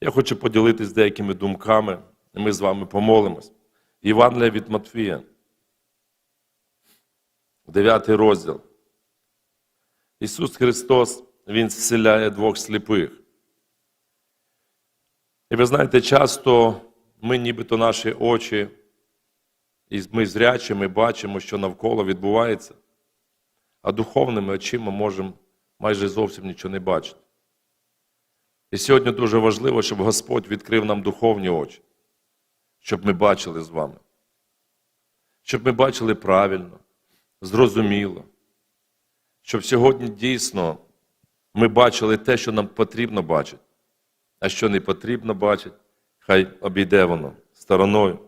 Я хочу поділитися деякими думками, і ми з вами помолимось. Євангелія від Матфія, 9 розділ. Ісус Христос, Він зціляє двох сліпих. І ви знаєте, часто ми, нібито наші очі, і ми зрячі, ми бачимо, що навколо відбувається, а духовними очима можемо майже зовсім нічого не бачити. І сьогодні дуже важливо, щоб Господь відкрив нам духовні очі, щоб ми бачили з вами, щоб ми бачили правильно, зрозуміло, щоб сьогодні дійсно ми бачили те, що нам потрібно бачити, а що не потрібно бачити, хай обійде воно стороною.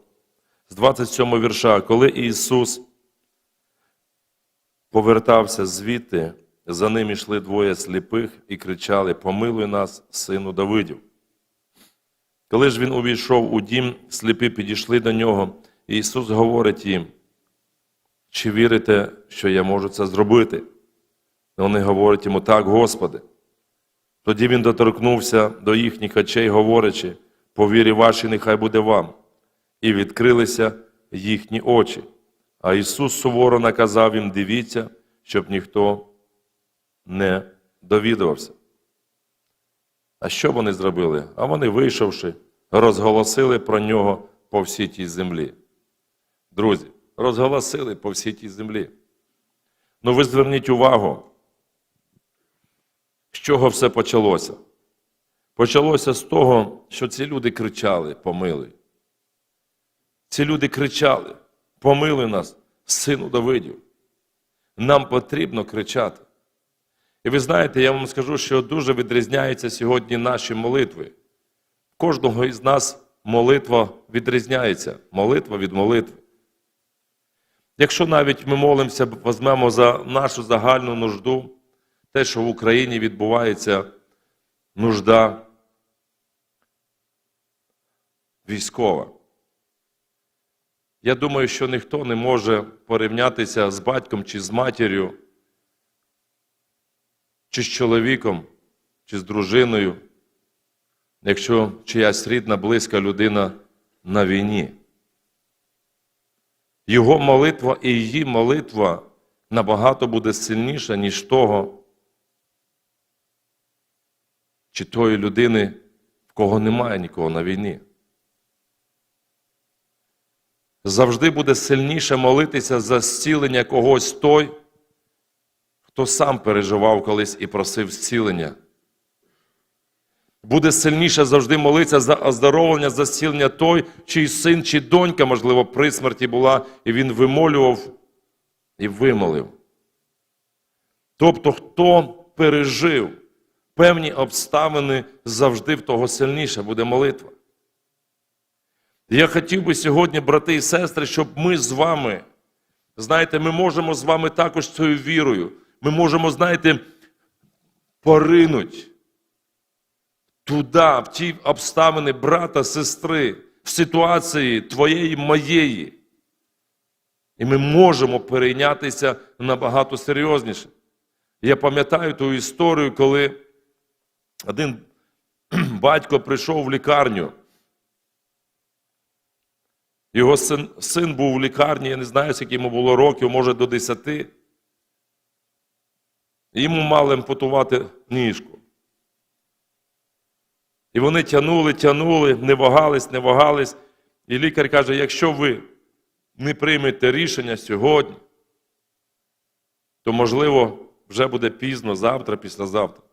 З 27 вірша, коли Ісус повертався звідти, за ним йшли двоє сліпих і кричали: Помилуй нас, сину Давидів. Коли ж він увійшов у дім, сліпі підійшли до нього, і Ісус говорить їм, чи вірите, що я можу це зробити? Вони говорять йому, так, Господи. Тоді він доторкнувся до їхніх очей, говорячи, по вірі вашій нехай буде вам. І відкрилися їхні очі. А Ісус суворо наказав їм, дивіться, щоб ніхто не довідувався. А що вони зробили? А вони, вийшовши, розголосили про нього по всій тій землі. Друзі, розголосили по всій тій землі. Ну ви зверніть увагу, з чого все почалося? Почалося з того, що ці люди кричали, помилуй. Ці люди кричали, помилуй нас, сину Давидів. Нам потрібно кричати. І ви знаєте, я вам скажу, що дуже відрізняються сьогодні наші молитви. Кожного із нас молитва відрізняється, молитва від молитви. Якщо навіть ми молимося, візьмемо за нашу загальну нужду, те, що в Україні відбувається нужда військова. Я думаю, що ніхто не може порівнятися з батьком чи з матір'ю, чи з чоловіком, чи з дружиною, якщо чиясь рідна, близька людина на війні. Його молитва і її молитва набагато буде сильніша, ніж того, чи тої людини, в кого немає нікого на війні. Завжди буде сильніше молитися за зцілення когось той, хто сам переживав колись і просив зцілення. Буде сильніше завжди молитися за оздоровлення, за зцілення той, чий син чи донька, можливо, при смерті була, і він вимолював і вимолив. Тобто, хто пережив певні обставини, завжди в того сильніше буде молитва. Я хотів би сьогодні, брати і сестри, щоб ми з вами, знаєте, ми можемо з вами також цією вірою, ми можемо, знаєте, поринуть туди, в ті обставини брата, сестри, в ситуації твоєї, моєї. І ми можемо перейнятися набагато серйозніше. Я пам'ятаю ту історію, коли один батько прийшов в лікарню. Його син, син був в лікарні, я не знаю, скільки йому було років, може до 10. Йому мали ампутувати ніжку. І вони тянули, тянули, не вагались, не вагались. І лікар каже: якщо ви не приймете рішення сьогодні, то, можливо, вже буде пізно завтра, післязавтра.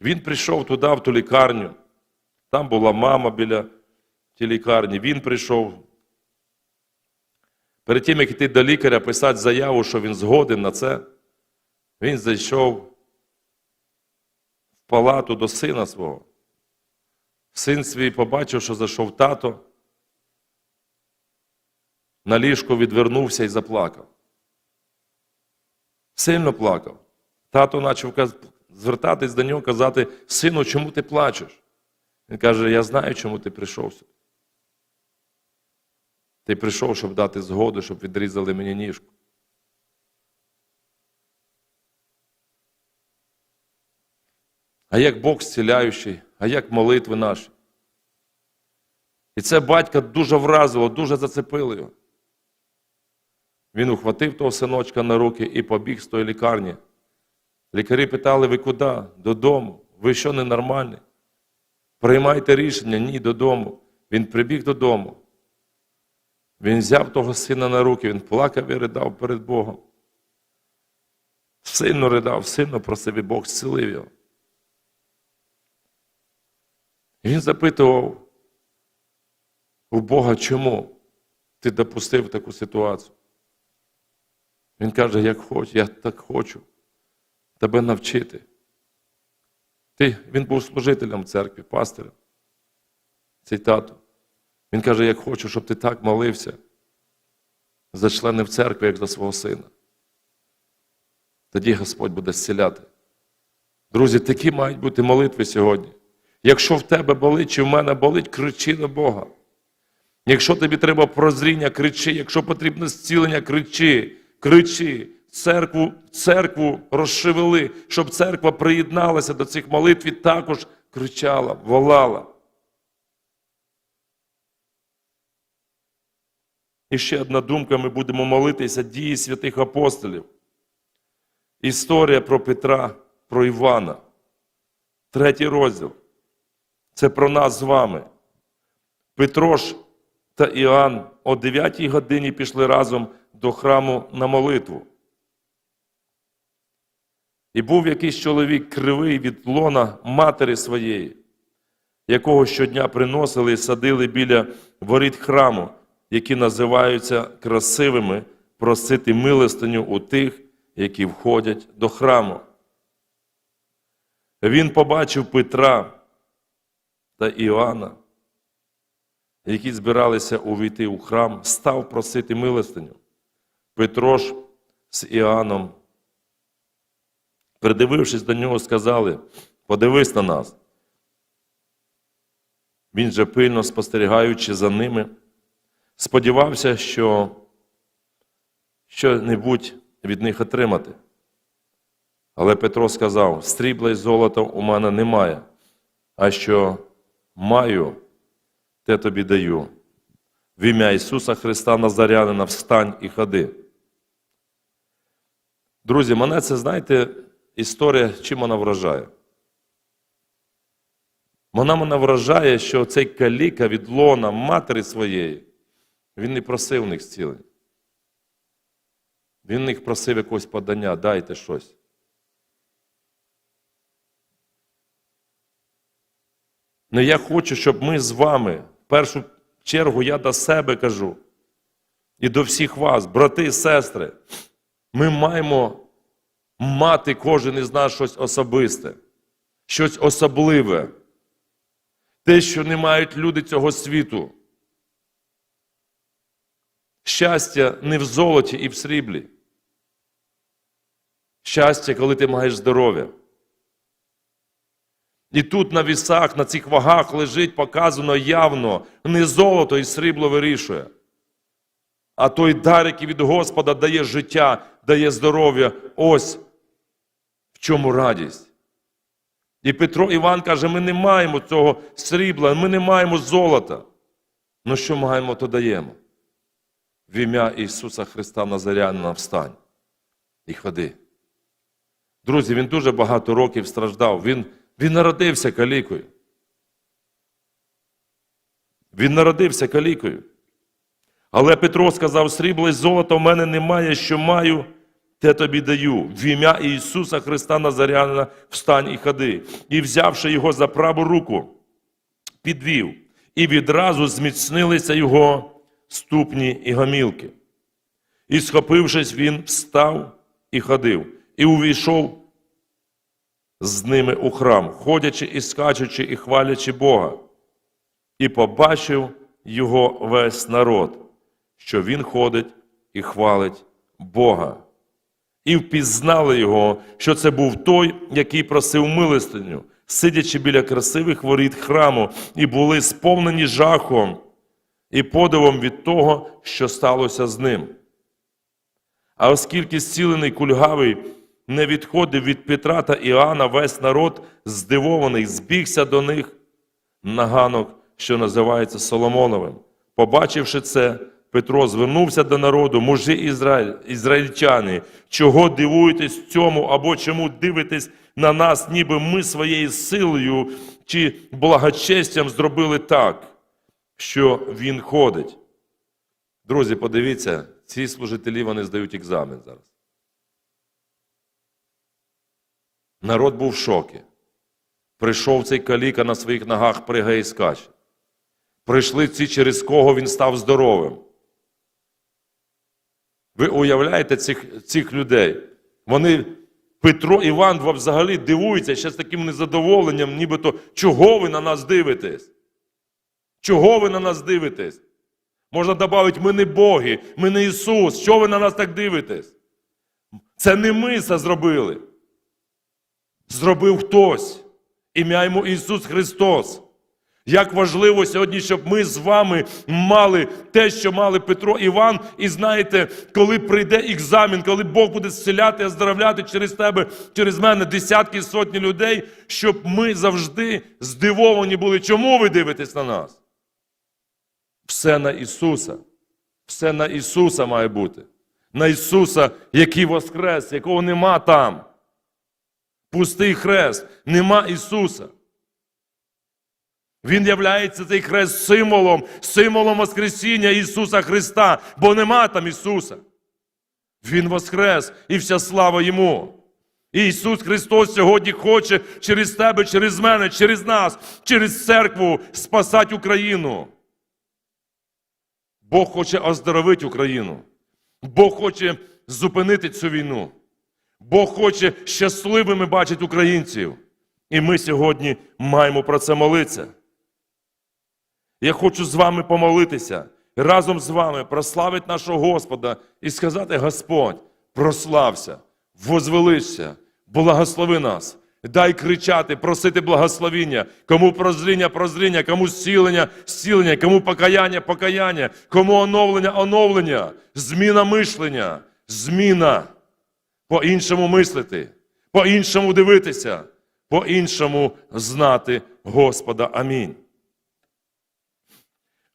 Він прийшов туди, в ту лікарню. Там була мама біля тій лікарні. Він прийшов. Перед тим, як йти до лікаря, писати заяву, що він згоден на це, він зайшов в палату до сина свого. Син свій побачив, що зайшов тато, на ліжко відвернувся і заплакав. Сильно плакав. Тато почав звертатись до нього казати: Сину, чому ти плачеш? Він каже: Я знаю, чому ти прийшов сюди. Ти прийшов, щоб дати згоду, щоб відрізали мені ніжку. А як Бог зціляючий, а як молитви наші. І це батька дуже вразило, дуже зацепило його. Він ухватив того синочка на руки і побіг з тої лікарні. Лікарі питали, ви куди? Додому. Ви що ненормальні? Приймайте рішення, ні, додому. Він прибіг додому. Він взяв того сина на руки, він плакав і ридав перед Богом. Сильно ридав, сильно просив, і Бог зцілив його. І він запитував у Бога, чому ти допустив таку ситуацію. Він каже, як хочу, я так хочу тебе навчити. Ти, Він був служителем церкві, пастирем. Цей тато. Він каже, як хочу, щоб ти так молився за членів церкви, як за свого сина. Тоді Господь буде зціляти. Друзі, такі мають бути молитви сьогодні. Якщо в тебе болить, чи в мене болить, кричи до Бога. Якщо тобі треба прозріння, кричи. Якщо потрібно зцілення, кричи, кричи. Церкву, церкву розшевели, щоб церква приєдналася до цих молитв і також кричала, волала. І ще одна думка: ми будемо молитися дії святих апостолів. Історія про Петра, про Івана. Третій розділ. Це про нас з вами. Петро ж та Іоанн о 9 годині пішли разом до храму на молитву. І був якийсь чоловік кривий від лона матері своєї, якого щодня приносили і садили біля воріт храму, які називаються красивими, просити милостиню у тих, які входять до храму. Він побачив Петра та Іоанна, які збиралися увійти у храм, став просити милостиню. Петро ж з Іоанном, придивившись до нього, сказали: подивись на нас. Він же пильно спостерігаючи за ними, сподівався, що що-небудь від них отримати. Але Петро сказав: стрібла й золота у мене немає, а що маю, те тобі даю. В ім'я Ісуса Христа Назарянина встань і ходи. Друзі, мене це, знаєте, історія, чим вона вражає? Вона мене вражає, що цей каліка від лона матері своєї, він не просив в них зцілення. Він в просив якогось подання, дайте щось. Ну я хочу, щоб ми з вами, в першу чергу, я до себе кажу, і до всіх вас, брати і сестри, ми маємо мати кожен із нас щось особисте, щось особливе. Те, що не мають люди цього світу. Щастя не в золоті і в сріблі. Щастя, коли ти маєш здоров'я. І тут на вісах, на цих вагах лежить показано явно, не золото і срібло вирішує. А той дар, який від Господа дає життя, дає здоров'я. Ось в чому радість. І Петро Іван каже: ми не маємо цього срібла, ми не маємо золота. Ну що маємо, то даємо. В ім'я Ісуса Христа Назарянина встань і ходи. Друзі, він дуже багато років страждав. Він, він народився калікою. Він народився калікою. Але Петро сказав: срібла і золота в мене немає, що маю, те тобі даю. В ім'я Ісуса Христа Назарянина встань і ходи. І взявши його за праву руку, підвів, і відразу зміцнилися його ступні і гомілки. І, схопившись, він встав і ходив, і увійшов з ними у храм, ходячи і скачучи, і хвалячи Бога, і побачив його весь народ, що він ходить і хвалить Бога. І впізнали його, що це був той, який просив милостиню, сидячи біля красивих воріт храму, і були сповнені жахом і подивом від того, що сталося з ним. А оскільки зцілений кульгавий не відходив від Петра та Іоанна, весь народ, здивований, збігся до них на ганок, що називається Соломоновим. Побачивши це, Петро звернувся до народу, мужі Ізраїль, ізраїльтяни, чого дивуєтесь цьому, або чому дивитесь на нас, ніби ми своєю силою чи благочестям зробили так, що він ходить. Друзі, подивіться, ці служителі вони здають екзамен зараз. Народ був в шокі. Прийшов цей каліка на своїх ногах, пригає і скаче. Прийшли ці, через кого він став здоровим. Ви уявляєте цих, цих людей? Вони, Петро Іван взагалі дивуються ще з таким незадоволенням, нібито, чого ви на нас дивитесь? Чого ви на нас дивитесь? Можна додати, ми не Боги, ми не Ісус. Що ви на нас так дивитесь? Це не ми це зробили. Зробив хтось. Ім'я йому Ісус Христос. Як важливо сьогодні, щоб ми з вами мали те, що мали Петро Іван, і знаєте, коли прийде екзамен, коли Бог буде зціляти, оздоровляти через тебе, через мене десятки сотні людей, щоб ми завжди здивовані були. Чому ви дивитесь на нас? Все на Ісуса. Все на Ісуса має бути. На Ісуса, який воскрес, якого нема там. Пустий хрест, нема Ісуса. Він являється цей хрест символом, символом Воскресіння Ісуса Христа, бо нема там Ісуса. Він воскрес і вся слава Йому. І Ісус Христос сьогодні хоче через тебе, через мене, через нас, через церкву спасати Україну. Бог хоче оздоровити Україну. Бог хоче зупинити цю війну. Бог хоче щасливими бачити українців. І ми сьогодні маємо про це молитися. Я хочу з вами помолитися, разом з вами прославити нашого Господа і сказати: Господь, прослався, возвеличся, благослови нас. Дай кричати, просити благословіння, кому прозріння, прозріння, кому зцілення, зцілення, кому покаяння, покаяння, кому оновлення, оновлення, зміна мишлення, зміна. По-іншому мислити, по-іншому дивитися, по-іншому знати Господа. Амінь.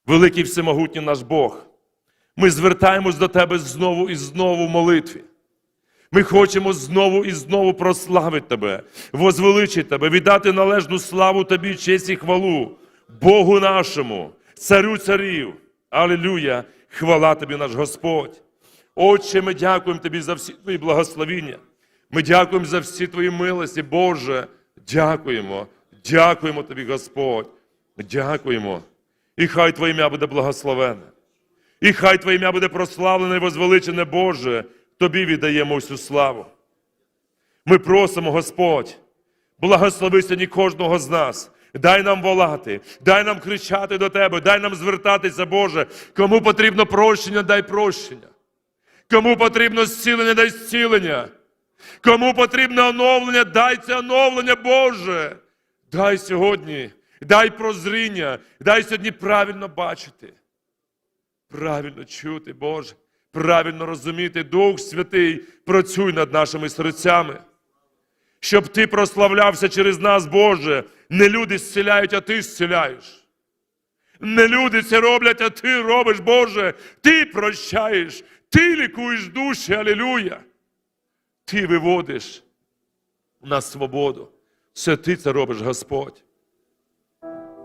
Великий всемогутній наш Бог, ми звертаємось до Тебе знову і знову в молитві. Ми хочемо знову і знову прославити Тебе, возвеличити Тебе, віддати належну славу Тобі, честь і хвалу, Богу нашому, Царю царів. Алілюя! Хвала Тобі, наш Господь. Отче, ми дякуємо Тобі за всі Твої благословіння. Ми дякуємо за всі Твої милості, Боже. Дякуємо, дякуємо Тобі, Господь. Дякуємо. І хай Твоє ім'я буде благословене. І хай Твоє ім'я буде прославлене і возвеличене, Боже. Тобі віддаємо всю славу. Ми просимо, Господь, благослови сьогодні кожного з нас. Дай нам волати, дай нам кричати до Тебе, дай нам звертатися, Боже. Кому потрібно прощення, дай прощення. Кому потрібно зцілення, дай зцілення. Кому потрібно оновлення, дай це оновлення, Боже. Дай сьогодні, дай прозріння, дай сьогодні правильно бачити, правильно чути, Боже, правильно розуміти. Дух Святий, працюй над нашими серцями. Щоб Ти прославлявся через нас, Боже. Не люди зціляють, а Ти зціляєш. Не люди це роблять, а Ти робиш, Боже. Ти прощаєш, Ти лікуєш душі, алілюя. Ти виводиш на свободу. Це Ти це робиш, Господь.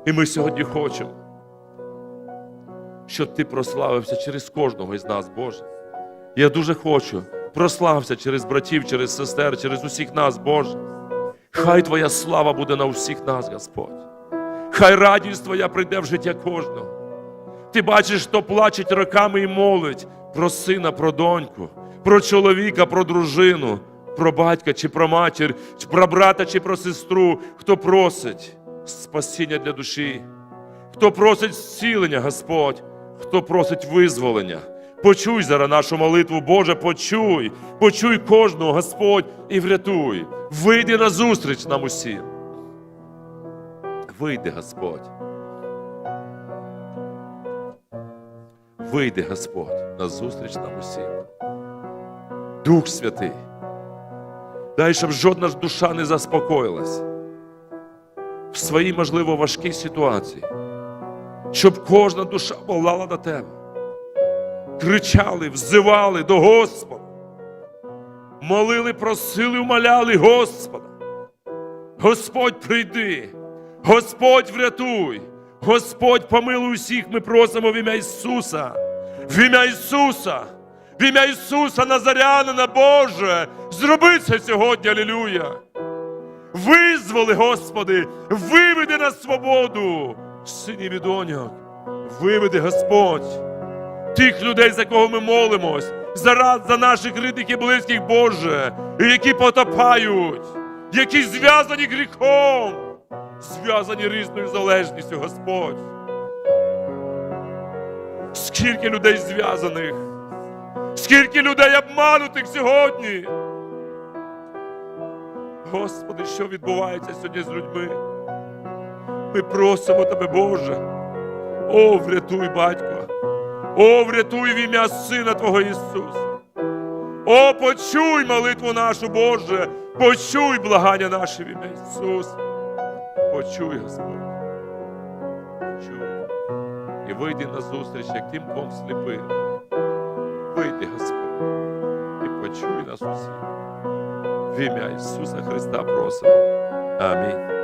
І ми сьогодні хочемо, щоб Ти прославився через кожного із нас, Боже. Я дуже хочу, прослався через братів, через сестер, через усіх нас, Боже. Хай Твоя слава буде на усіх нас, Господь. Хай радість Твоя прийде в життя кожного. Ти бачиш, хто плачеть роками і молить про сина, про доньку, про чоловіка, про дружину, про батька чи про матір, чи про брата чи про сестру, хто просить спасіння для душі, хто просить зцілення, Господь, хто просить визволення. Почуй зараз нашу молитву, Боже, почуй, почуй кожного, Господь, і врятуй. Вийди на зустріч нам усім. Вийди, Господь. Вийди, Господь, на зустріч нам усім. Дух Святий, Дай, щоб жодна ж душа не заспокоїлась в своїй, можливо, важкій ситуації, щоб кожна душа волала до тебе, кричали, взивали до Господа, молили, просили, умоляли Господа. Господь прийди, Господь врятуй, Господь помилуй усіх, ми просимо в ім'я Ісуса, в ім'я Ісуса, в ім'я Ісуса Назарянина, Боже, зроби це сьогодні, алілюя. Визволи, Господи, виведи на свободу, синів і доньок, виведи Господь, тих людей, за кого ми молимось, зараз за наших рідних і близьких, Боже, які потопають, які зв'язані гріхом, зв'язані різною залежністю, Господь. Скільки людей зв'язаних, скільки людей обманутих сьогодні. Господи, що відбувається сьогодні з людьми? Ми просимо Тебе, Боже. О, врятуй, батько. О, врятуй в ім'я Сина Твого Ісуса. О, почуй молитву нашу, Боже, почуй благання наше в ім'я Ісуса. Почуй, Господь. Почуй. І вийди на зустріч, як тим двом сліпим. Вийди, Господь, і почуй нас усіх. В ім'я Ісуса Христа просимо. Амінь.